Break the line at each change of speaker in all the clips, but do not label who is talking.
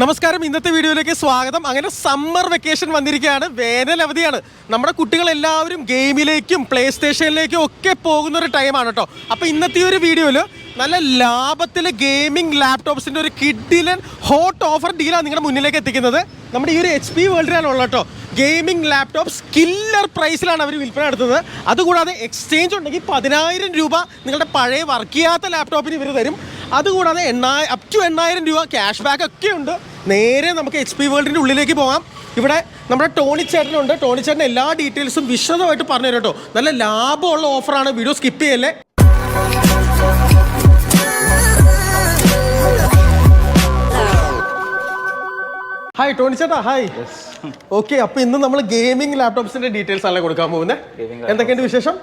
നമസ്കാരം. ഇന്നത്തെ വീഡിയോയിലേക്ക് സ്വാഗതം. അങ്ങനെ സമ്മർ വെക്കേഷൻ വന്നിരിക്കുകയാണ്. വേനൽ അവധിയാണ്. നമ്മുടെ കുട്ടികൾ എല്ലാവരും ഗെയിമിലേക്കും പ്ലേ സ്റ്റേഷനിലേക്കും ഒക്കെ പോകുന്ന ഒരു ടൈമാണ് കേട്ടോ അപ്പോൾ ഇന്നത്തെ ഒരു വീഡിയോയിൽ നല്ല ലാഭത്തിൽ ഗെയിമിംഗ് ലാപ്ടോപ്സിന്റെ ഒരു കിഡിലൻ ഹോട്ട് ഓഫർ ഡീലാണ് നിങ്ങളുടെ മുന്നിലേക്ക് എത്തിക്കുന്നത്. നമ്മുടെ ഈ ഒരു എച്ച് പി വേൾഡിലാണ് ഉള്ളത് കേട്ടോ ഗെയിമിംഗ് ലാപ്ടോപ്സ് കില്ലർ പ്രൈസിലാണ് അവർ വിൽപ്പന നടത്തുന്നത്. അതുകൂടാതെ എക്സ്ചേഞ്ച് ഉണ്ടെങ്കിൽ പതിനായിരം രൂപ നിങ്ങളുടെ പഴയ വർക്ക് ചെയ്യാത്ത ലാപ്ടോപ്പിന് ഇവർ തരും. അതുകൂടാതെ എണ്ണായി അപ് ടു എണ്ണായിരം രൂപ ക്യാഷ് ബാക്ക് ഒക്കെ ഉണ്ട്. നേരെ നമുക്ക് എച്ച് പി വേൾഡിന്റെ ഉള്ളിലേക്ക് പോകാം. ഇവിടെ നമ്മുടെ ടോണി ചേട്ടനുണ്ട്. ടോണി ചേട്ടൻ എല്ലാ ഡീറ്റെയിൽസും വിശദമായിട്ട് പറഞ്ഞു കേട്ടോ. നല്ല ലാഭമുള്ള ഓഫറാണ് വീഡിയോ സ്കിപ്പ് ചെയ്യല്ലേ? ഹായ് ടോണി ചേട്ടാ ഹായ് ഓക്കെ അപ്പൊ ഇന്ന് നമ്മൾ ഗെയിമിംഗ് ലാപ്ടോപ്സിന്റെ ഡീറ്റെയിൽസ് അല്ലേ കൊടുക്കാൻ പോകുന്നത് എന്തൊക്കെയുണ്ട് വിശേഷം?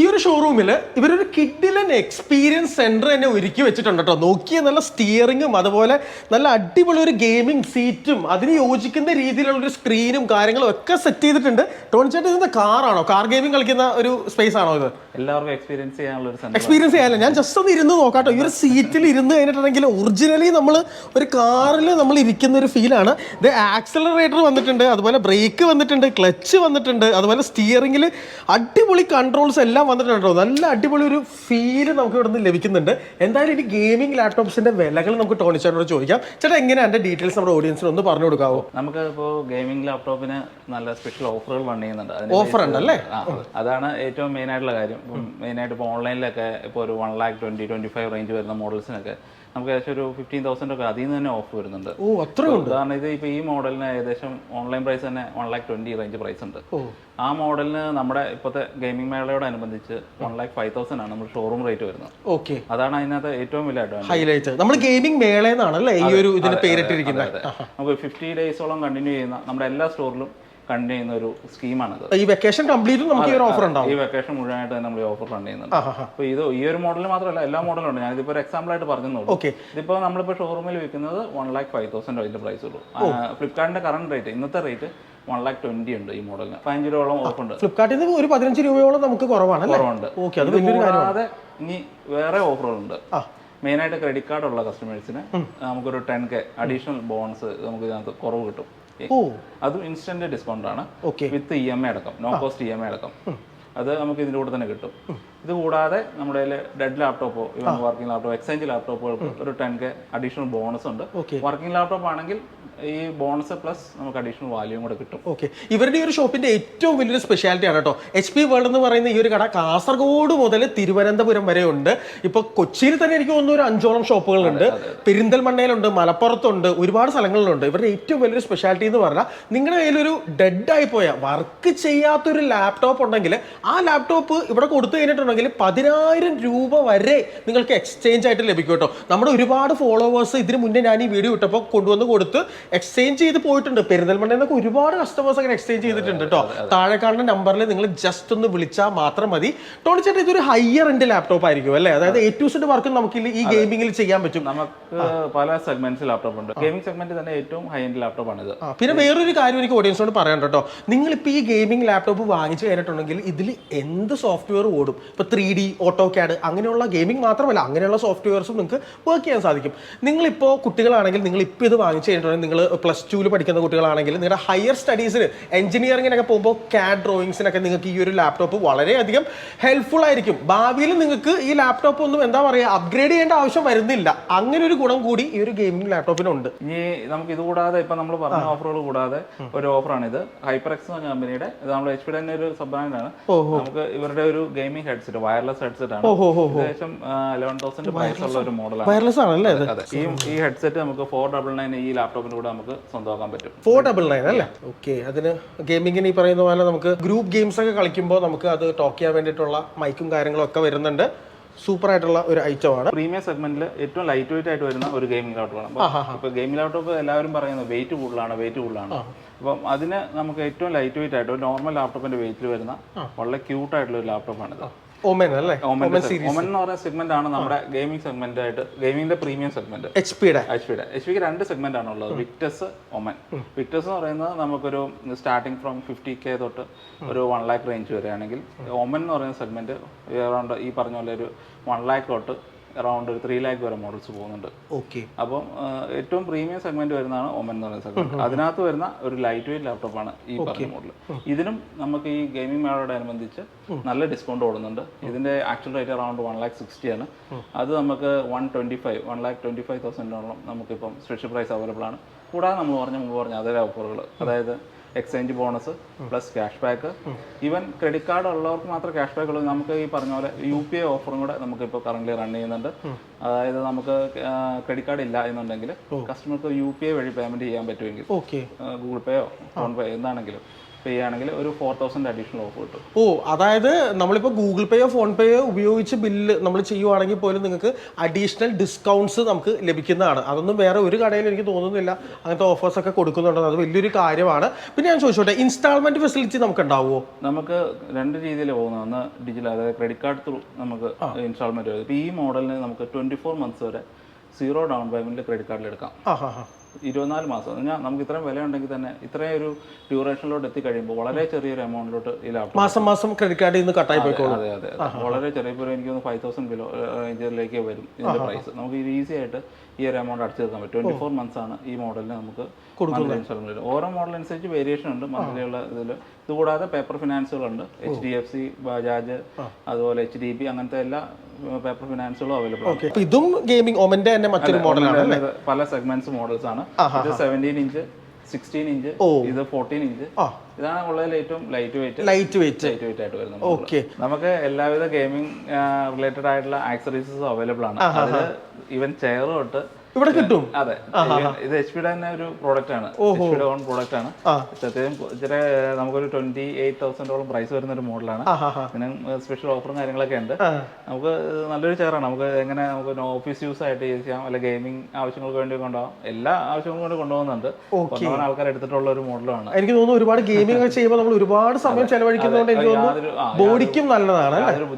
ഈ ഒരു ഷോറൂമിൽ ഇവരൊരു കിഡിലൻ എക്സ്പീരിയൻസ് സെന്റർ തന്നെ ഒരുക്കി വെച്ചിട്ടുണ്ട് കേട്ടോ നോക്കിയ നല്ല സ്റ്റിയറിങ്ങും അതുപോലെ നല്ല അടിപൊളി ഒരു ഗെയിമിംഗ് സീറ്റും അതിന് യോജിക്കുന്ന രീതിയിലുള്ള ഒരു സ്ക്രീനും കാര്യങ്ങളും ഒക്കെ സെറ്റ് ചെയ്തിട്ടുണ്ട്. ടോണി ചേട്ടൻ ഇതിന്റെ കാറാണോ കാർ ഗെയിമിംഗ് കളിക്കുന്ന ഒരു സ്പേസ് ആണോ ഇത്?
എല്ലാവർക്കും എക്സ്പീരിയൻസ് ചെയ്യാനുള്ള ഒരു
എക്സ്പീരിയൻസ് ചെയ്യാനല്ല ഞാൻ ജസ്റ്റ് ഒന്ന് ഇരുന്ന് നോക്കാട്ടോ ഈ ഒരു സീറ്റിൽ ഇരുന്ന് കഴിഞ്ഞിട്ടുണ്ടെങ്കിൽ ഒറിജിനലി നമ്മൾ ഒരു കാറിൽ നമ്മൾ ഇരിക്കുന്ന ഒരു ഫീലാണ് ഇത് ആക്സലറേറ്റർ വന്നിട്ടുണ്ട് അതുപോലെ ബ്രേക്ക് വന്നിട്ടുണ്ട് ക്ലച്ച് വന്നിട്ടുണ്ട് അതുപോലെ സ്റ്റിയറിംഗിൽ അടിപൊളി കൺട്രോൾസ് എല്ലാം വന്നിട്ടുണ്ട്? കേട്ടോ നല്ല അടിപൊളി ഒരു ഫീൽ നമുക്ക് ഇവിടെ നിന്ന് ലഭിക്കുന്നുണ്ട്. എന്തായാലും ഇനി ഗെയിമിംഗ് ലാപ്ടോപ്സിന്റെ വിലകൾ നമുക്ക് ടോണി ചേട്ടനോട് ചോദിക്കാം. ചേട്ടാ എങ്ങനെയാണ് അതിന്റെ ഡീറ്റെയിൽസ് നമ്മുടെ ഓഡിയൻസിന് ഒന്ന് പറഞ്ഞു കൊടുക്കാവോ?
നമുക്ക് ഇപ്പോൾ ഗെയിമിംഗ് ലാപ്ടോപ്പിന് നല്ല സ്പെഷ്യൽ ഓഫറുകൾ റൺ ചെയ്യുന്നുണ്ട്.
ഓഫർ ഉണ്ടല്ലേ?
അല്ലേ അതാണ് ഏറ്റവും മെയിൻ ആയിട്ടുള്ള കാര്യം. മെയിൻ ആയിട്ട് ഇപ്പോൾ ഓൺലൈനിലൊക്കെ ഇപ്പോൾ ഒരു one lakh twenty twenty five range വരുന്ന മോഡൽസിനൊക്കെ നമുക്ക് ഏകദേശം ഒരു ഫിഫ്റ്റീൻ തൗസൻഡ് ഒക്കെ അതിൽ നിന്ന് തന്നെ ഓഫ് വരുന്നുണ്ട്.
ഓ അത്രയും
കാരണം ഇത് ഇപ്പോൾ ഈ മോഡലിന് ഏകദേശം ഓൺലൈൻ പ്രൈസ് തന്നെ one lakh twenty range price ഉണ്ട്. ആ മോഡലിന് നമ്മുടെ ഇപ്പോഴത്തെ ഗെയിമിംഗ് മേളയോടനുബന്ധിച്ച് വൺ ലാക്ക് ഫൈവ് തൗസൻഡ് ആണ് നമ്മൾ ഷോറൂം റേറ്റ് വരുന്നത്.
ഓക്കെ.
അതാണ് അതിനകത്ത് ഏറ്റവും വലിയ അഡ്വാന്റേജ്
ഹൈലൈറ്റ് നമ്മൾ ഗെയിമിംഗ് മേളയെന്നാണല്ലേ ഈ ഒരു ഇതിന് പേരിട്ടിരിക്കുന്നത്?
നമുക്ക് ഫിഫ്റ്റി ഡേയ്സോളം കണ്ടിന്യൂ ചെയ്യുന്ന നമ്മുടെ എല്ലാ സ്റ്റോറിലും കണ്ടിന്യൂ ചെയ്യുന്ന ഒരു സ്കീമാണിത്
ഈ വെക്കേഷൻ കംപ്ലീറ്റും നമുക്ക് ഈ ഒരു ഓഫർ ഉണ്ടാവും.
ഈ വെക്കേഷൻ മുഴുവനായിട്ട് തന്നെ നമ്മൾ ഈ ഓഫർ റൺ ചെയ്യുന്നുണ്ട്. അപ്പോൾ ഇത് ഈ ഒരു മോഡൽ മാത്രമല്ല എല്ലാ മോഡലും ഉണ്ട്. ഞാനിതിപ്പോൾ ഒരു എക്സാമ്പിൾ ആയിട്ട് പറഞ്ഞു
ഓക്കെ
ഇതിപ്പോൾ നമ്മളിപ്പോൾ ഷോറൂമിൽ വിൽക്കുന്നത് വൺ ലാക്ക് ഫൈവ് തൗസൻഡ് അതിന്റെ പ്രൈസ് ഉള്ളൂ. ഫ്ലിപ്കാർട്ടിന്റെ കറണ്ട് റേറ്റ് ഇന്നത്തെ റേറ്റ് വൺ ലാക്ക് ട്വന്റി ഉണ്ട് ഈ മോഡലിന് പതിനഞ്ച് രൂപയോളം ഓഫ് ഉണ്ട്.
ഫ്ലിപ്കാർട്ടിൽ നിന്ന് ഒരു പതിനഞ്ച് രൂപയോളം നമുക്ക് കുറവാണ്
കുറവുണ്ട്.
ഓക്കെ അത്
കൂടാതെ ഇനി വേറെ ഓഫറുകളുണ്ട്
ആ.
മെയിനായിട്ട് ക്രെഡിറ്റ് കാർഡ് ഉള്ള കസ്റ്റമേഴ്സിന് നമുക്കൊരു ടെൻ കെ അഡീഷണൽ ബോൺസ് നമുക്ക് ഇതിനകത്ത് കുറവ് കിട്ടും. അതും ഇൻസ്റ്റന്റ് ഡിസ്കൗണ്ട് ആണ് വിത്ത് ഇ എം ഐ അടക്കം. No cost E M I അടക്കം. അത് നമുക്ക് ഇതിന്റെ കൂടെ തന്നെ കിട്ടും. ഇത് കൂടാതെ നമ്മുടെ ഡെഡ് ലാപ്ടോപ്പോ ഇവൻ വർക്കിംഗ് ലാപ്ടോപ്പ് എക്സ്ചേഞ്ച് ലാപ്ടോപ്പുകൾക്ക് ഒരു ടെൻ കെ അഡീഷണൽ ബോണസ് ഉണ്ട്. വർക്കിംഗ് ലാപ്ടോപ്പ് ആണെങ്കിൽ ഈ ബോണസ് പ്ലസ് നമുക്ക് അഡീഷണൽ വാല്യൂം കൂടെ കിട്ടും.
ഓക്കെ ഇവരുടെ ഈ ഒരു ഷോപ്പിന്റെ ഏറ്റവും വലിയൊരു സ്പെഷ്യാലിറ്റി ആണ് കേട്ടോ. എച്ച് പി വേൾഡ് എന്ന് പറയുന്ന ഈ ഒരു കട കാസർഗോഡ് മുതൽ തിരുവനന്തപുരം വരെ ഉണ്ട്. ഇപ്പൊ കൊച്ചിയിൽ തന്നെ എനിക്ക് തോന്നുന്നു ഒരു അഞ്ചോളം ഷോപ്പുകളുണ്ട്. പെരിന്തൽമണ്ണയിലുണ്ട് മലപ്പുറത്തുണ്ട് ഒരുപാട് സ്ഥലങ്ങളിലുണ്ട്. ഇവരുടെ ഏറ്റവും വലിയൊരു സ്പെഷ്യാലിറ്റി എന്ന് പറഞ്ഞാൽ നിങ്ങളുടെ കയ്യിലൊരു ഡെഡ് ആയി പോയ വർക്ക് ചെയ്യാത്തൊരു ലാപ്ടോപ്പ് ഉണ്ടെങ്കിൽ ആ ലാപ്ടോപ്പ് ഇവിടെ കൊടുത്തു കഴിഞ്ഞിട്ടുണ്ടെങ്കിൽ പതിനായിരം രൂപ വരെ നിങ്ങൾക്ക് എക്സ്ചേഞ്ച് ആയിട്ട് ലഭിക്കും കേട്ടോ. നമ്മുടെ ഒരുപാട് ഫോളോവേഴ്സ് ഇതിന് മുന്നേ ഞാൻ ഈ വീഡിയോ ഇട്ടപ്പോൾ കൊണ്ടുവന്ന് കൊടുത്ത് എക്സ്ചേഞ്ച് ചെയ്ത് പോയിട്ടുണ്ട്. പെരിന്തൽമണ്ണ എന്നൊക്കെ ഒരുപാട് കസ്റ്റമേഴ്സ് അങ്ങനെ എക്സ്ചേഞ്ച് ചെയ്തിട്ടുണ്ട് കേട്ടോ. താഴെ കാണുന്ന നമ്പറിൽ നിങ്ങൾ ജസ്റ്റ് ഒന്ന് വിളിച്ചാൽ മാത്രം മതി. ടോണി ചേട്ടൻ ഇതൊരു ഹയർ എൻഡ് ലാപ്ടോപ്പ് ആയിരിക്കും അല്ലേ? അതായത് എ ടു സെഡ് വർക്ക് നമുക്ക് ഈ ഗെയിമിംഗിൽ ചെയ്യാൻ പറ്റും.
നമുക്ക് പല സെഗ്മെന്റ്സ് ലാപ്ടോപ്പ് ഉണ്ട്. ഗെയിമിംഗ് സെഗ്മെന്റ് തന്നെ ഏറ്റവും ഹൈ എൻഡ് ലാപ്ടോപ്പ് ആണ് ഇത്
പിന്നെ വേറൊരു കാര്യം എനിക്ക് ഓഡിയൻസിനോട് പറയാൻ കേട്ടോ. നിങ്ങളിപ്പോൾ ഈ ഗെയിമിംഗ് ലാപ്ടോപ്പ് വാങ്ങിച്ചു കഴിഞ്ഞിട്ടുണ്ടെങ്കിൽ ഇതിൽ എന്ത് സോഫ്റ്റ്വെയർ ഓടും? ഇപ്പോൾ ത്രീ ഡി ഓട്ടോ ക്യാഡ് അങ്ങനെയുള്ള ഗെയിമിംഗ് മാത്രമല്ല അങ്ങനെയുള്ള സോഫ്റ്റ്വെയർസും നിങ്ങൾക്ക് വർക്ക് ചെയ്യാൻ സാധിക്കും. നിങ്ങളിപ്പോൾ കുട്ടികളാണെങ്കിൽ നിങ്ങൾ ഇപ്പോൾ ഇത് വാങ്ങിച്ചു കഴിഞ്ഞിട്ടുണ്ടെങ്കിൽ നിങ്ങൾ പ്ലസ് ടുവിൽ പഠിക്കുന്ന കുട്ടികളാണെങ്കിൽ നിങ്ങളുടെ ഹയർ സ്റ്റഡീസിന് എഞ്ചിനീയറിങ്ങിനൊക്കെ പോകുമ്പോൾ ക്യാഡ് ഡ്രോയിങ്സിനൊക്കെ നിങ്ങൾക്ക് ഈ ഒരു ലാപ്ടോപ്പ് വളരെയധികം ഹെൽപ്ഫുൾ ആയിരിക്കും. ഭാവിയിൽ നിങ്ങൾക്ക് ഈ ലാപ്ടോപ്പ് ഒന്നും എന്താ പറയുക അപ്ഗ്രേഡ് ചെയ്യേണ്ട ആവശ്യം വരുന്നില്ല. അങ്ങനെ ഒരു ഗുണം കൂടി ഈ ഒരു ഗെയിമിംഗ് ലാപ്ടോപ്പിനുണ്ട്
ഇനി നമുക്ക് ഇത് കൂടാതെ ഇപ്പൊ നമ്മൾ പറഞ്ഞ ഓഫറുകൾ കൂടാതെ ഒരു ഓഫറാണ് ഇത്. ഹൈപ്പർ എക്സ് എന്ന കമ്പനിയുടെ ഇത് നമ്മൾ എച്ച് പി തന്നെ ഒരു സബ് ബ്രാൻഡാണ് നമുക്ക് ഇവരുടെ ഒരു ഗെയിമിംഗ് ഹെഡ്സെറ്റ് വയർലെസ് ഹെഡ്സെറ്റ് ആണ് ഏകദേശം ലെവൻ തൗസൻഡ് പ്രൈസ് ഉള്ള ഒരു മോഡലാണ്.
വയർലെസ് ആണല്ലേ
ഈ ഈ ഹെഡ്സെറ്റ് നമുക്ക് ഫോർ ഡബിൾ നയൻ ഈ ലാപ്ടോപ്പിന് കൂടെ നമുക്ക് സ്വന്തമാക്കാൻ പറ്റും.
ഫോർ ഡബിൾ നയൻ അല്ലേ? ഓക്കെ അതിന് ഗെയിമിങ്ങിന് ഈ പറയുന്ന പോലെ നമുക്ക് ഗ്രൂപ്പ് ഗെയിംസ് ഒക്കെ കളിക്കുമ്പോൾ നമുക്ക് അത് ടോക്ക് ചെയ്യാൻ വേണ്ടിയിട്ടുള്ള മൈക്കും കാര്യങ്ങളും ഒക്കെ വരുന്നുണ്ട്. സൂപ്പർ ആയിട്ടുള്ള ഒരു ഐറ്റമാണ്
പ്രീമിയം സെഗ്മെന്റിൽ ഏറ്റവും ലൈറ്റ് വെയിറ്റ് ആയിട്ട് വരുന്ന ഒരു ഗെയിമിംഗ് ലാപ്ടോപ്പ് ആണ്. ഇപ്പൊ ഗെയിമിംഗ് ലാപ്ടോപ്പ് എല്ലാവരും പറയുന്നത് വെയിറ്റ് കൂടുതലാണ് വെയിറ്റ് കൂടുതലാണ്. അപ്പം അതിന് നമുക്ക് ഏറ്റവും ലൈറ്റ് വെയിറ്റ് ആയിട്ട് ഒരു നോർമൽ ലാപ്ടോപ്പിന്റെ വെയിറ്റിൽ വരുന്ന വളരെ ക്യൂട്ട് ആയിട്ടുള്ള ഒരു ലാപ്ടോപ്പാണ് ഇത്
അല്ലേ? അല്ലേ
ഒമൻ ഒമൻ എന്ന് പറയുന്ന സെഗ്മെന്റ് ആണ് നമ്മുടെ ഗെയിമിംഗ് സെഗ്മെന്റ് ആയിട്ട് ഗെയിമിംഗിന്റെ പ്രീമിയം സെഗ്മെന്റ്
എച്ച് പിയുടെ
എച്ച് പിയുടെ എച്ച് പിക്ക് രണ്ട് സെഗ്മെന്റ് ആണ് ഉള്ളത്. വിക്ടസ് ഒമൻ വിക്ടസ് എന്ന് പറയുന്നത് നമുക്കൊരു സ്റ്റാർട്ടിംഗ് ഫ്രം ഫിഫ്റ്റി കെ തൊട്ട് ഒരു വൺ ലാക്ക് റേഞ്ച് വരെയാണെങ്കിൽ ഒമൻ എന്ന് പറയുന്ന സെഗ്മെന്റ് അറൗണ്ട് ഈ പറഞ്ഞ പോലെ ഒരു വൺ ലാക്ക് തൊട്ട് അറൗണ്ട് ഒരു ത്രീ ലാക്ക് വരെ മോഡൽസ് പോകുന്നുണ്ട്.
ഓക്കെ
അപ്പം ഏറ്റവും പ്രീമിയം സെഗ്മെന്റ് വരുന്നതാണ് ഒമൻ എന്ന് പറയുന്ന സെഗ്മെന്റ് അതിനകത്ത് വരുന്ന ഒരു ലൈറ്റ് വെയിറ്റ് ലാപ്ടോപ്പാണ് ഈ പറഞ്ഞ മോഡൽ ഇതിനും നമുക്ക് ഈ ഗെയിമിംഗ് മേളോടനുബന്ധിച്ച് നല്ല ഡിസ്കൗണ്ട് ഓടുന്നുണ്ട്. ഇതിന്റെ actual rate around one lakh sixty ആണ്. അത് നമുക്ക് one twenty five one lakh twenty five തൗസൻഡോളം നമുക്കിപ്പം സ്പെഷ്യൽ പ്രൈസ് അവൈലബിൾ ആണ്. കൂടാതെ നമ്മൾ പറഞ്ഞ മുമ്പ് പറഞ്ഞ അതേ ഓഫറുകൾ അതായത് exchange bonus plus cash back. Even credit card ഉള്ളവർക്ക് മാത്രം ക്യാഷ് ബാക്ക് ഉള്ളൂ. നമുക്ക് ഈ പറഞ്ഞ പോലെ യു പി ഐ ഓഫറും കൂടെ നമുക്ക് ഇപ്പോൾ കറന്റ് റൺ ചെയ്യുന്നുണ്ട് അതായത് നമുക്ക് ക്രെഡിറ്റ് കാർഡ് ഇല്ല എന്നുണ്ടെങ്കിൽ കസ്റ്റമർക്ക് യു പി ഐ വഴി പേയ്മെന്റ് ചെയ്യാൻ പറ്റുമെങ്കിൽ
ഓക്കെ.
ഗൂഗിൾ പേയോ ഫോൺ പേ എന്താണെങ്കിലും. ചെയ്യുകയാണെങ്കിൽ ഒരു ഫോർ തൗസൻഡ് അഡീഷണൽ ഓഫ് കിട്ടും.
ഓ അതായത് നമ്മളിപ്പോൾ ഗൂഗിൾ പേയോ ഫോൺ പേയോ ഉപയോഗിച്ച് ബില്ല് നമ്മൾ ചെയ്യുവാണെങ്കിൽ പോലും നിങ്ങൾക്ക് അഡീഷണൽ ഡിസ്കൗണ്ട്സ് നമുക്ക് ലഭിക്കുന്നതാണ്. അതൊന്നും വേറെ ഒരു കടയിൽ എനിക്ക് തോന്നുന്നില്ല. അങ്ങനത്തെ ഓഫേഴ്സ് ഒക്കെ കൊടുക്കുന്നുണ്ടെന്ന് അത് വലിയൊരു കാര്യമാണ്. പിന്നെ ഞാൻ ചോദിച്ചോട്ടെ ഇൻസ്റ്റാൾമെന്റ് ഫെസിലിറ്റി നമുക്ക് ഉണ്ടാവുമോ
നമുക്ക് രണ്ട് രീതിയിൽ പോകുന്ന. ഒന്ന് ഡിജിറ്റൽ അതായത് ക്രെഡിറ്റ് കാർഡ് ത്രൂ നമുക്ക് ഇൻസ്റ്റാൾമെന്റ് ഇപ്പോൾ ഈ മോഡലിന് നമുക്ക് ട്വന്റി ഫോർ മന്ത്സ് വരെ സീറോ ഡൗൺ പേയ്മെന്റ് ക്രെഡിറ്റ് കാർഡിൽ എടുക്കാം. ഇരുപത്തിനാല് മാസം. ഞാൻ നമുക്ക് ഇത്രയും വില ഉണ്ടെങ്കിൽ തന്നെ ഇത്രയും ഒരു ഡ്യൂറേഷനിലോട്ട് എത്തിക്കഴിയുമ്പോൾ വളരെ ചെറിയൊരു എമൗണ്ടിലോട്ട് ഈ ലാപ്ടോപ്പ്
മാസം മാസം ക്രെഡിറ്റ് കാർഡിൽ നിന്ന് കട്ടായി പോയിക്കോളും.
അതെ അതെ. വളരെ ചെറിയ ഇപ്പോൾ എനിക്ക് തോന്നുന്നു ഫൈവ് തൗസൻഡ് ബിലോ റേഞ്ചിലേക്ക് വരും ഇതിന്റെ പ്രൈസ് നമുക്ക് ഇത് ഈസി ആയിട്ട് ഈ ഒരു എമൗണ്ട് അടച്ചു തീർക്കാൻ പറ്റും. ട്വന്റി ഫോർ മന്ത്സ് ആണ് ഈ മോഡലിന് നമുക്ക് ഓരോ മോഡൽ അനുസരിച്ച് വേരിയേഷൻ ഉണ്ട്. മന്ത്ലി ഉള്ള ഇതിൽ ഇതുകൂടാതെ paper ഫിനാൻസുകളുണ്ട് H D F C Bajaj അതുപോലെ എച്ച് ഡി ബി അങ്ങനത്തെ എല്ലാ പേപ്പർ ഫിനാൻസുകളും അവൈലബിൾ ആണ്.
ഇതും ഗെയിമിംഗ് ഒമന്റെ തന്നെ മറ്റൊരു മോഡലാണ്
പല സെഗ്മെന്റ്സ് മോഡൽസ് ആണ്. ഇത് സെവന്റീൻ ഇഞ്ച് സിക്സ്റ്റീൻ ഇഞ്ച് ഇത് ഫോർട്ടീൻ ഇഞ്ച്. ഇതാണ് ഉള്ളതിൽ ഏറ്റവും light weight
light weight
light weight ആയിട്ട് വരുന്നത്
ഓക്കെ.
നമുക്ക് എല്ലാവിധ ഗെയിമിംഗ് റിലേറ്റഡ് ആയിട്ടുള്ള ആക്സറീസസും അവൈലബിൾ ആണ്. അതിൽ ഈവൻ ചെയർ തൊട്ട്
ഇവിടെ കിട്ടും.
അതെ. ഇത് എച്ച് പിയുടെ തന്നെ ഒരു പ്രോഡക്റ്റ് ആണ്. എച്ച് പിയുടെ ഓൺ പ്രോഡക്റ്റ് ആണ്.
സത്യം
ചില ഇച്ചിരി നമുക്കൊരു ട്വന്റി എയ്റ്റ് തൗസൻഡോളം പ്രൈസ് വരുന്ന ഒരു മോഡലാണ് പിന്നെ സ്പെഷ്യൽ ഓഫറും കാര്യങ്ങളൊക്കെ ഉണ്ട്. നമുക്ക് നല്ലൊരു ചെയറാണ് നമുക്ക് എങ്ങനെ നമുക്ക് ഓഫീസ് യൂസ് ആയിട്ട് യൂസ് ചെയ്യാം അല്ലെ ഗെയിമിംഗ് ആവശ്യങ്ങൾക്ക് വേണ്ടി കൊണ്ടുപോകാം. എല്ലാ ആവശ്യങ്ങൾക്കും വേണ്ടി കൊണ്ടുപോകുന്നുണ്ട്. കൊണ്ടുപോകാൻ ആൾക്കാർ എടുത്തിട്ടുള്ള ഒരു മോഡലാണ്.
എനിക്ക് തോന്നുന്നു ഒരുപാട് ഗെയിമിംഗ് ഒക്കെ ചെയ്യുമ്പോൾ നമ്മൾ ഒരുപാട് സമയം ചെലവഴിക്കുന്നതുകൊണ്ട് എനിക്ക് തോന്നുന്നു ബോഡിക്കും നല്ലതാണ് അല്ലേ?
യാതൊരു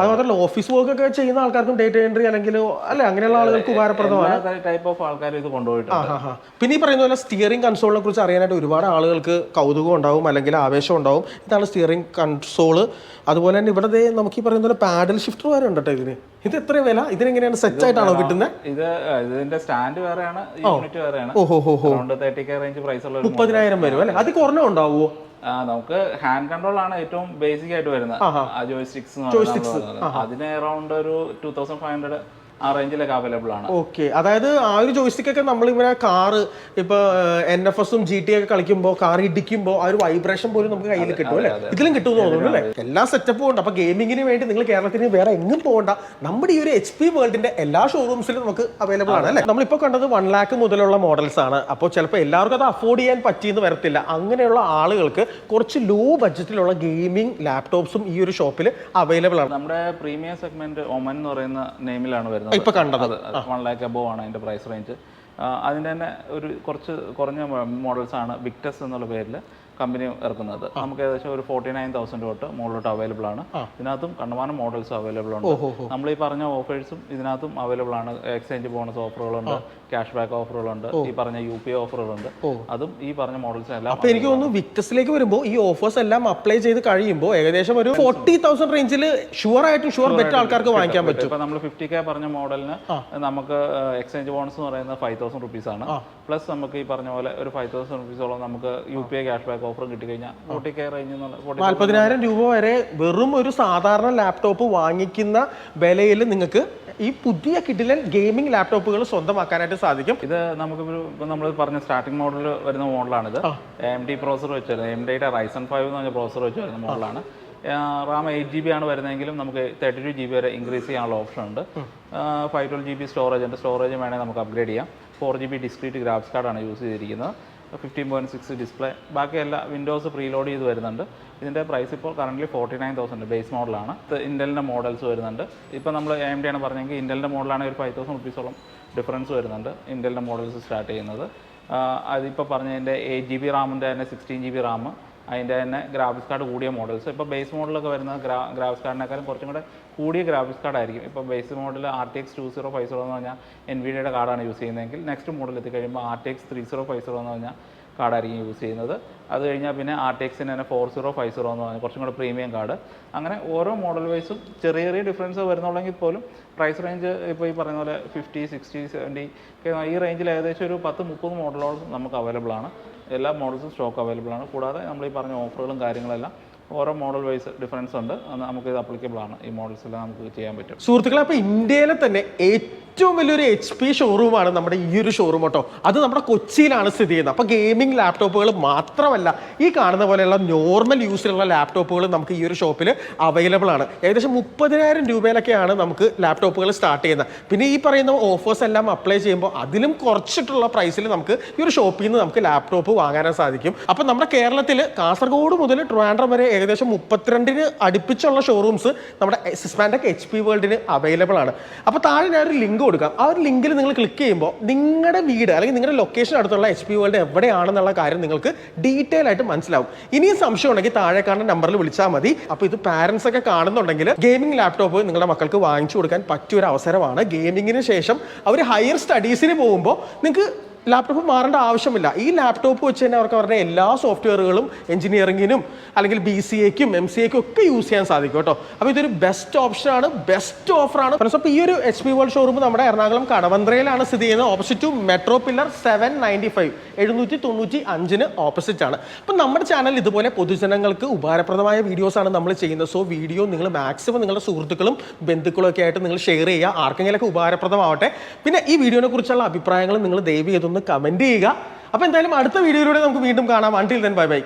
അത് മാത്രമല്ല ഓഫീസ് വർക്ക് ഒക്കെ ചെയ്യുന്ന ആൾക്കാർക്കും ഡേറ്റ എൻട്രി അല്ലെങ്കിൽ അല്ലെ അങ്ങനെയുള്ള ആളുകൾക്ക് ഉപകാരപ്രദമാണ്.
ടൈപ്പ് ഓഫ് ആൾക്കാർ ഇത് കൊണ്ടുപോയിട്ടുണ്ട്.
പിന്നെ ഈ പറയുന്ന പോലെ സ്റ്റിയറിംഗ് കൺസോളിനെ കുറിച്ച് അറിയാനായിട്ട് ഒരുപാട് ആളുകൾക്ക് കൗതുകം ഉണ്ടാവും അല്ലെങ്കിൽ ആവേശം ഉണ്ടാവും. ഇതാണ് സ്റ്റിയറിംഗ് കൺസോൾ അതുപോലെ തന്നെ ഇവിടെ നമുക്ക് ഈ പറയുന്ന പോലെ പാഡൽ ഷിഫ്റ്റർ വരെ ഉണ്ട് കേട്ടോ ഇതിന്. ഇത് എത്ര വില? ഇതിനെങ്ങനെയാണ് സെറ്റ് ആയിട്ടാണോ കിട്ടുന്നത്
ഇത് ഇതിന്റെ സ്റ്റാൻഡ് വേറെയാണ് യൂണിറ്റ് വേറെയാണ്.
ഓഹോ ഹോ ഹോ
തേർട്ടി കെ റേഞ്ച് പ്രൈസ് ഉള്ള
മുപ്പതിനായിരം വരും അല്ലെ? അത് കുറഞ്ഞ ഉണ്ടാവുമോ
നമുക്ക് ഹാൻഡ് കൺട്രോൾ ആണ് ഏറ്റവും ബേസിക് ആയിട്ട് വരുന്നത്. ആ ജോയ്സ്റ്റിക്സ് അതിന് അറൗണ്ട് ഒരു ടൂ തൗസൻഡ് ഫൈവ് ഹൺഡ്രഡ് ആ റേഞ്ചിലൊക്കെ അവൈലബിൾ ആണ്.
ഓക്കെ അതായത് ആ ഒരു ജോയിസ്റ്റിക്കൊക്കെ നമ്മൾ ഇങ്ങനെ കാറ് ഇപ്പൊ എൻ എഫ് എസും ജി ടി ഒക്കെ കളിക്കുമ്പോൾ കാർ ഇടിക്കുമ്പോൾ ആ ഒരു വൈബ്രേഷൻ പോലും നമുക്ക് കയ്യിൽ കിട്ടും അല്ലേ? ഇതിലും കിട്ടും എന്ന് തോന്നുന്നു അല്ലേ? എല്ലാ സെറ്റപ്പും ഉണ്ട്. അപ്പൊ ഗെയിമിങ്ങിന് വേണ്ടി നിങ്ങൾ കേരളത്തിന് വേറെ എങ്ങും പോകണ്ട. നമ്മുടെ ഈ ഒരു എച്ച് പി വേൾഡിന്റെ എല്ലാ ഷോറൂംസിലും നമുക്ക് അവൈലബിൾ ആണ് അല്ലേ? നമ്മളിപ്പോൾ കണ്ടത് വൺ ലാക്ക് മുതലുള്ള മോഡൽസ് ആണ്. അപ്പോൾ ചിലപ്പോൾ എല്ലാവർക്കും അത് അഫോർഡ് ചെയ്യാൻ പറ്റിയെന്ന് വരത്തില്ല. അങ്ങനെയുള്ള ആളുകൾക്ക് കുറച്ച് ലോ ബഡ്ജറ്റിലുള്ള ഗെയിമിംഗ് ലാപ്ടോപ്സും ഈ ഒരു ഷോപ്പിൽ അവൈലബിൾ ആണ്.
നമ്മുടെ പ്രീമിയം സെഗ്മെന്റ് ഒമൻ എന്ന് പറയുന്ന നെയിമിലാണ് വരുന്നത്.
ഇപ്പൊ കണ്ടത്.
വൺ ലാക്ക് അബോവ് ആണ് അതിന്റെ പ്രൈസ് റേഞ്ച് അതിന്റെ തന്നെ ഒരു കുറച്ച് കുറഞ്ഞ മോഡൽസ് ആണ് വിക്ടസ് എന്നുള്ള പേരിൽ കമ്പനി ഇറക്കുന്നത്. നമുക്ക് ഏകദേശം ഒരു ഫോർട്ടി നയൻ തൗസൻഡ് തൊട്ട് മുകളിലോട്ട് അവൈലബിൾ ആണ്. ഇതിനകത്തും കണ്ടമാനം മോഡൽസ് അവൈലബിൾ ഉണ്ട്. നമ്മൾ ഈ പറഞ്ഞ ഓഫേഴ്സും ഇതിനകത്തും അവൈലബിൾ ആണ്. എക്സ്ചേഞ്ച് ബോണസ് ഓഫറുകളുണ്ട് ക്യാഷ് ബാക്ക് ഓഫറുകളുണ്ട് ഈ പറഞ്ഞ യു പി ഓഫറുകളുണ്ട് അതും ഈ പറഞ്ഞ മോഡൽസ് എല്ലാം
അപ്പൊ എനിക്ക് തോന്നുന്നു വിക്ടസിലേക്ക് വരുമ്പോൾ ഈ ഓഫേഴ്സ് എല്ലാം അപ്ലൈ ചെയ്ത് കഴിയുമ്പോൾ ഏകദേശം ഒരു ഫോർട്ടി തൗസൻഡ് റേഞ്ചിൽ ഷുവർ ആയിട്ടും ഷുവർ ബെറ്റർ ആൾക്കാർക്ക് വാങ്ങിക്കാൻ പറ്റും.
ഇപ്പൊ നമ്മൾ ഫിഫ്റ്റി കെ പറഞ്ഞ മോഡലിന് നമുക്ക് എക്സ്ചേഞ്ച് ബോണസ് എന്ന് പറയുന്നത് ഫൈവ് തൗസൻഡ് റുപ്പീസ് ആണ്. പ്ലസ് നമുക്ക് ഈ പറഞ്ഞ പോലെ ഒരു ഫൈവ് തൗസൻഡ് റുപ്പീസോളം നമുക്ക് U P I cash back offer കിട്ടിക്കഴിഞ്ഞാൽ ഫോർട്ടി കെ റേഞ്ച് ഫോർട്ടി
രൂപ വരെ വെറും ഒരു സാധാരണ ലാപ്ടോപ്പ് വാങ്ങിക്കുന്ന വിലയിൽ നിങ്ങൾക്ക് ഈ പുതിയ കിഡിലൻ ഗെയിമിംഗ് ലാപ്ടോപ്പുകൾ സ്വന്തമാക്കാനായിട്ട് സാധിക്കും.
ഇത് നമുക്ക് ഇപ്പൊ നമ്മൾ പറഞ്ഞ സ്റ്റാർട്ടിംഗ് മോഡൽ വരുന്ന മോഡലാണിത്. എം ഡി പ്രോസർ വെച്ച് വരുന്നത് എം ഡിയുടെ റൈസൺ ഫൈവ് എന്ന് പറഞ്ഞ പ്രോസർ വെച്ച് വരുന്ന മോഡലാണ്. റാം എയ്റ്റ് ജി ബി ആണ് വരുന്നതെങ്കിലും നമുക്ക് തേർട്ടി ടു ജി ബി വരെ ഇൻക്രീസ് ചെയ്യാനുള്ള ഓപ്ഷൻ ഉണ്ട്. Five twelve G B storage ഉണ്ട്. സ്റ്റോറേജ് വേണമെങ്കിൽ നമുക്ക് അപ്ഗ്രേഡ് ചെയ്യാം. Four G B discrete graphics കാർഡാണ് യൂസ് ചെയ്തിരിക്കുന്നത്. ഫിഫ്റ്റീൻ പോയിന്റ് സിക്സ് ഡിസ്പ്ലേ ബാക്കി എല്ലാ വിൻഡോസ് പ്രീലോഡ് ചെയ്ത് വരുന്നുണ്ട്. ഇതിന്റെ പ്രൈസ് ഇപ്പോൾ current forty nine thousand base മോഡലാണ് ഇന്റലിന്റെ മോഡൽസ് വരുന്നുണ്ട്. ഇപ്പോൾ നമ്മൾ എം ഡി ആണ് പറഞ്ഞെങ്കിൽ ഇന്റലിന്റെ മോഡലാണെങ്കിൽ ഒരു ഫൈവ് തൗസൻഡ് റുപ്പീസോളം ഡിഫറൻസ് വരുന്നുണ്ട് ഇന്റലിന്റെ മോഡൽസ് സ്റ്റാർട്ട് ചെയ്യുന്നത്. അതിപ്പോൾ പറഞ്ഞതിന്റെ എയ്റ്റ് ജി ബി റാമിന്റെ തന്നെ സിക്സ്റ്റീൻ ജി ബി റാം അതിന്റെ തന്നെ ഗ്രാഫിക്സ് കാർഡ് കൂടിയ മോഡൽസ് ഇപ്പോൾ ബേസ് മോഡലൊക്കെ വരുന്ന ഗ്രാ ഗ്രാഫിക്സ് കാർഡിനേക്കാളും കുറച്ചും കൂടെ കൂടിയ ഗ്രാഫിക്സ് കാർഡ് ആയിരിക്കും. ഇപ്പോൾ base model R T X two zero five zero എന്ന് പറഞ്ഞാൽ എൻ വി ഡിയുടെ കാർഡാണ് യൂസ് ചെയ്യുന്നതെങ്കിൽ next model എത്തിക്കഴിയുമ്പോൾ R T X three zero five zero എന്ന് പറഞ്ഞാൽ കാർഡായിരിക്കും യൂസ് ചെയ്യുന്നത്. അത് കഴിഞ്ഞാൽ പിന്നെ ആർ ടി എക്സിന് തന്നെ ഫോർ സീറോ ഫൈവ് സീറോ എന്ന് പറഞ്ഞാൽ കുറച്ചും കൂടെ പ്രീമിയം കാർഡ് അങ്ങനെ ഓരോ മോഡൽ വൈസും ചെറിയ ചെറിയ ഡിഫറൻസ് വരുന്നുള്ളെങ്കിൽ പോലും പ്രൈസ് റേഞ്ച് ഇപ്പോൾ ഈ പറയുന്ന പോലെ ഫിഫ്റ്റി സിക്സ്റ്റി സെവന്റി ഈ റേഞ്ചിൽ ഏകദേശം ഒരു പത്ത് മുപ്പത് മോഡലോളം നമുക്ക് അവൈലബിൾ ആണ്. എല്ലാ മോഡൽസും സ്റ്റോക്ക് അവൈലബിൾ ആണ്. കൂടാതെ നമ്മൾ ഈ പറഞ്ഞ ഓഫറുകളും കാര്യങ്ങളെല്ലാം ഓരോ മോഡൽ വൈസ് ഡിഫറൻസ് ഉണ്ട്. നമുക്ക് ഇത് അപ്ലിക്കബിൾ ആണ്. ഈ മോഡൽസ് എല്ലാം നമുക്ക് ചെയ്യാൻ പറ്റും.
സുഹൃത്തുക്കളെ അപ്പൊ ഇന്ത്യയിലെ തന്നെ ഏറ്റവും വലിയൊരു എച്ച് പി ഷോറൂമാണ് നമ്മുടെ ഈ ഒരു ഷോറൂം കേട്ടോ. അത് നമ്മുടെ കൊച്ചിയിലാണ് സ്ഥിതി ചെയ്യുന്നത്. അപ്പൊ ഗെയിമിംഗ് ലാപ്ടോപ്പുകൾ മാത്രമല്ല ഈ കാണുന്ന പോലെയുള്ള നോർമൽ യൂസിലുള്ള ലാപ്ടോപ്പുകൾ നമുക്ക് ഈ ഒരു ഷോപ്പിൽ അവൈലബിൾ ആണ്. ഏകദേശം മുപ്പതിനായിരം രൂപയിലൊക്കെയാണ് നമുക്ക് ലാപ്ടോപ്പുകൾ സ്റ്റാർട്ട് ചെയ്യുന്നത്. പിന്നെ ഈ പറയുന്ന ഓഫേഴ്സ് എല്ലാം അപ്ലൈ ചെയ്യുമ്പോൾ അതിലും കുറച്ചിട്ടുള്ള പ്രൈസിൽ നമുക്ക് ഈ ഒരു ഷോപ്പിൽ നിന്ന് നമുക്ക് ലാപ്ടോപ്പ് വാങ്ങാനും സാധിക്കും. അപ്പൊ നമ്മുടെ കേരളത്തിൽ കാസർഗോഡ് മുതൽ ട്രിവാൻഡ്രം വരെ ഏകദേശം മുപ്പത്തിരണ്ടിന് അടുപ്പിച്ചുള്ള ഷോറൂംസ് നമ്മുടെ സിസ്മാൻഡക് എച്ച് പി വേൾഡിന് അവൈലബിൾ ആണ്. അപ്പോൾ താഴെ ഞാൻ ഒരു ലിങ്ക് കൊടുക്കാം. ആ ഒരു ലിങ്കിൽ നിങ്ങൾ ക്ലിക്ക് ചെയ്യുമ്പോൾ നിങ്ങളുടെ വീട് അല്ലെങ്കിൽ നിങ്ങളുടെ ലൊക്കേഷൻ അടുത്തുള്ള എച്ച് പി വേൾഡ് എവിടെയാണെന്നുള്ള കാര്യം നിങ്ങൾക്ക് ഡീറ്റെയിൽ ആയിട്ട് മനസ്സിലാവും. ഇനിയും സംശയം ഉണ്ടെങ്കിൽ താഴെ കാണുന്ന നമ്പറിൽ വിളിച്ചാൽ മതി. അപ്പോൾ ഇത് പാരൻസ് ഒക്കെ കാണുന്നുണ്ടെങ്കിൽ ഗെയിമിംഗ് ലാപ്ടോപ്പ് നിങ്ങളുടെ മക്കൾക്ക് വാങ്ങിച്ചു കൊടുക്കാൻ പറ്റിയൊരു അവസരമാണ് ഗെയിമിങ്ങിന് ശേഷം അവർ ഹയർ സ്റ്റഡീസിന് പോകുമ്പോൾ നിങ്ങൾക്ക് ലാപ്ടോപ്പ് മാറേണ്ട ആവശ്യമില്ല. ഈ ലാപ്ടോപ്പ് വെച്ച് തന്നെ അവർക്ക് അവരുടെ എല്ലാ സോഫ്റ്റ്വെയറുകളും എഞ്ചിനീയറിങ്ങിനും അല്ലെങ്കിൽ ബി സി എക്കും എം സി എക്കും ഒക്കെ യൂസ് ചെയ്യാൻ സാധിക്കും കേട്ടോ. അപ്പോൾ ഇതൊരു ബെസ്റ്റ് ഓപ്ഷനാണ് ബെസ്റ്റ് ഓഫറാണ് അപ്പോൾ ഈ ഒരു എച്ച് പി വേൾഡ് ഷോറൂം നമ്മുടെ എറണാകുളം കടവന്ത്രയിലാണ് സ്ഥിതി ചെയ്യുന്നത്. Opposite to metro pillar seven ninety five എഴുന്നൂറ്റി തൊണ്ണൂറ്റി അഞ്ചിന് ഓപ്പോസിറ്റ് ആണ്. അപ്പോൾ നമ്മുടെ ചാനൽ ഇതുപോലെ പൊതുജനങ്ങൾക്ക് ഉപകാരപ്രദമായ വീഡിയോസാണ് നമ്മൾ ചെയ്യുന്നത്. സോ വീഡിയോ നിങ്ങൾ മാക്സിമം നിങ്ങളുടെ സുഹൃത്തുക്കളും ബന്ധുക്കളും ഒക്കെ ആയിട്ട് നിങ്ങൾ ഷെയർ ചെയ്യുക. ആർക്കെങ്കിലൊക്കെ ഉപകാരപ്രദമാവട്ടെ. പിന്നെ ഈ വീഡിയോനെ കുറിച്ചുള്ള അഭിപ്രായങ്ങൾ നിങ്ങൾ ദയവ് ചെയ്തൊന്ന് കമന്റ് ചെയ്യുക. അപ്പോൾ എന്തായാലും അടുത്ത വീഡിയോയിലൂടെ നമുക്ക് വീണ്ടും കാണാം. Until then bye bye